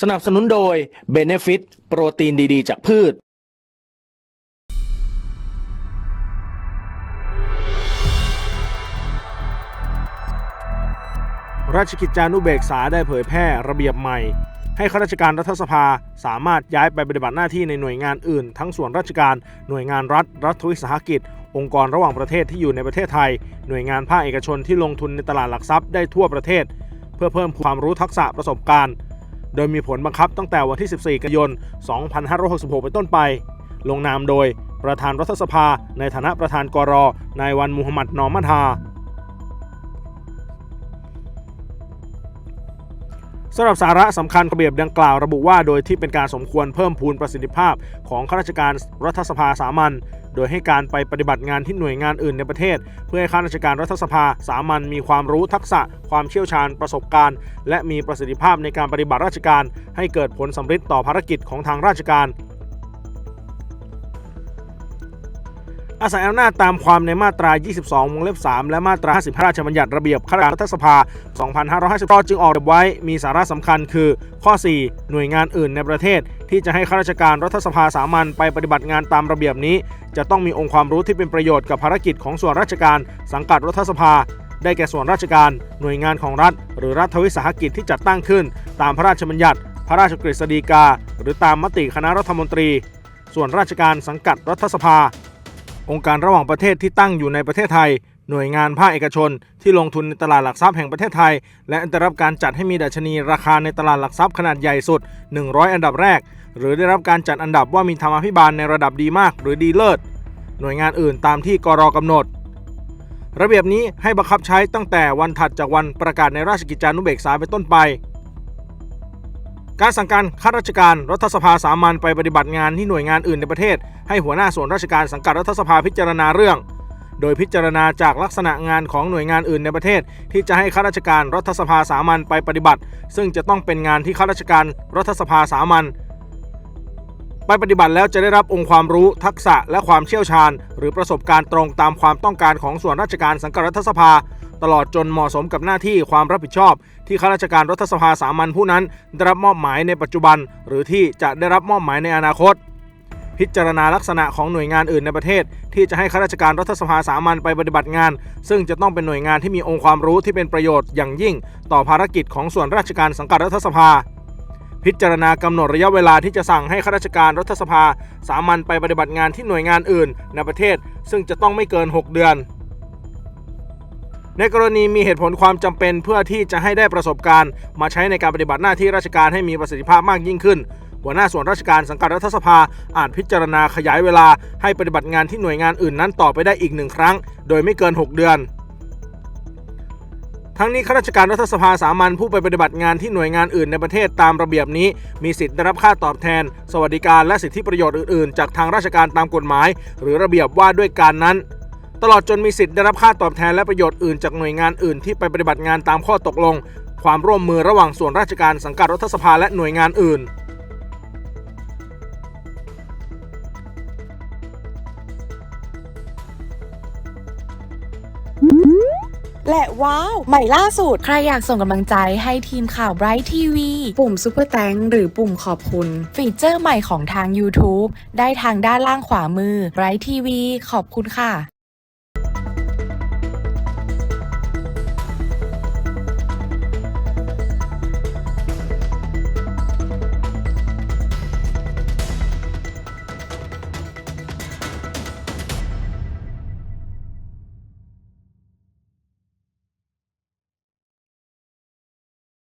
สนับสนุนโดย Benefit โปรตีนดีๆ จากพืช ราชกิจจานุเบกษาได้เผยแพร่ระเบียบใหม่ ให้ข้าราชการรัฐสภาสามารถย้ายไปปฏิบัติหน้าที่ในหน่วยงานอื่น ทั้งส่วนราชการ หน่วยงานรัฐ รัฐวิสาหกิจ องค์กรระหว่างประเทศที่อยู่ในประเทศไทย หน่วยงานภาคเอกชนที่ลงทุนในตลาดหลักทรัพย์ได้ทั่วประเทศ เพื่อเพิ่มความรู้ทักษะประสบการณ์ โดยมีผลบังคับตั้งแต่วันที่ 14 กันยายน 2566 เป็นต้นไป ลงนามโดยประธานรัฐสภาในฐานะประธานกรนายวันมูฮัมหมัดนอมัทาสำหรับสาระสำคัญระเบียบดังกล่าวระบุว่าโดยที่เป็นการสมควรเพิ่มพูนประสิทธิภาพของข้าราชการรัฐสภาสามัญ โดยให้การไปปฏิบัติงานที่หน่วยงานอื่นในประเทศ เพื่อให้ข้าราชการรัฐสภาสามัญมีความรู้ทักษะ ความเชี่ยวชาญประสบการณ์ และมีประสิทธิภาพในการปฏิบัติราชการ ให้เกิดผลสำเร็จต่อภารกิจของทางราชการ อาศัยอำนาจตามความในมาตรา 22 วงเล็บ 3 และมาตรา50พระราชบัญญัติระเบียบข้าราชการรัฐสภา 2550 จึงออกแบบไว้มีสาระสำคัญคือ ข้อ 4 หน่วยงานอื่นในประเทศ ที่จะให้ข้าราชการรัฐสภาสามัญไปปฏิบัติงานตามระเบียบนี้ จะต้องมีองค์ความรู้ที่เป็นประโยชน์กับภารกิจของส่วนราชการ สังกัดรัฐสภาได้แก่ส่วนราชการ หน่วยงานของรัฐ หรือรัฐวิสาหกิจที่จัดตั้งขึ้น ตามพระราชบัญญัติ พระราชกฤษฎีกา หรือตามมติคณะรัฐมนตรี ส่วนราชการสังกัดรัฐสภา องค์การระหว่างประเทศที่ตั้งอยู่ในประเทศไทย หน่วยงานภาคเอกชน ที่ลงทุนในตลาดหลักทรัพย์แห่งประเทศไทย และได้รับการจัดให้มีดัชนีราคาในตลาดหลักทรัพย์ขนาดใหญ่สุด 100 อันดับแรก หรือได้รับการจัดอันดับว่ามีธรรมาภิบาลในระดับดีมากหรือดีเลิศหน่วยงานอื่นตามที่กรอกำหนด ระเบียบนี้ให้บังคับใช้ตั้งแต่วันถัดจากวันประกาศในราชกิจจานุเบกษาเป็นต้นไป การสั่งการข้าราชการรัฐสภาสามัญไปปฏิบัติงานที่หน่วยงานอื่นในประเทศ ให้หัวหน้าส่วนราชการสังกัดรัฐสภาพิจารณาเรื่อง โดยพิจารณาจากลักษณะงานของหน่วยงานอื่นในประเทศ ที่จะให้ข้าราชการรัฐสภาสามัญไปปฏิบัติ ซึ่งจะต้องเป็นงานที่ข้าราชการรัฐสภาสามัญไปปฏิบัติแล้วจะได้รับองค์ความรู้ทักษะและความเชี่ยวชาญ หรือประสบการณ์ตรงตามความต้องการของส่วนราชการสังกัดรัฐสภา ตลอดจนเหมาะสมกับหน้าที่ความรับผิดชอบ ที่ข้าราชการรัฐสภาสามัญผู้นั้น ได้รับมอบหมายในปัจจุบัน หรือที่จะได้รับมอบหมายในอนาคต พิจารณาลักษณะของหน่วยงานอื่นในประเทศ ที่จะให้ข้าราชการรัฐสภาสามัญไปปฏิบัติงาน ซึ่งจะต้องเป็นหน่วยงานที่มีองค์ความรู้ที่เป็นประโยชน์อย่างยิ่ง ต่อภารกิจของส่วนราชการสังกัดรัฐสภาพิจารณากำหนดระยะเวลาที่จะสั่งให้ข้าราชการรัฐสภา สามัญไปปฏิบัติงานที่หน่วยงานอื่นในประเทศ ซึ่งจะต้องไม่เกิน 6 เดือน ในกรณีมีเหตุผลความจำเป็นเพื่อที่จะให้ได้ประสบการณ์ มาใช้ในการปฏิบัติหน้าที่ราชการให้มีประสิทธิภาพมากยิ่งขึ้น หัวหน้าส่วนราชการสังกัดรัฐสภาอาจพิจารณาขยายเวลาให้ปฏิบัติงานที่หน่วยงานอื่นนั้นต่อไปได้อีกหนึ่งครั้ง โดยไม่เกิน 6 เดือนทั้งนี้ข้าราชการรัฐสภาสามัญผู้ไปปฏิบัติงานที่หน่วยงานอื่นในประเทศตามระเบียบนี้ มีสิทธิ์ได้รับค่าตอบแทน สวัสดิการและสิทธิประโยชน์อื่น ๆ จากทางราชการตามกฎหมาย หรือระเบียบว่าด้วยการนั้น ตลอดจนมีสิทธิ์ได้รับค่าตอบแทนและประโยชน์อื่นจากหน่วยงานอื่นที่ไปปฏิบัติงานตามข้อตกลง ความร่วมมือระหว่างส่วนราชการสังกัดรัฐสภาและหน่วยงานอื่นและว้าว ใหม่ล่าสุด ใครอยากส่งกำลังใจให้ทีมข่าว Bright TV ปุ่ม Super Thank หรือปุ่มขอบคุณ ฟีเจอร์ใหม่ของทาง YouTube ได้ทางด้านล่างขวามือ Bright TV ขอบคุณค่ะ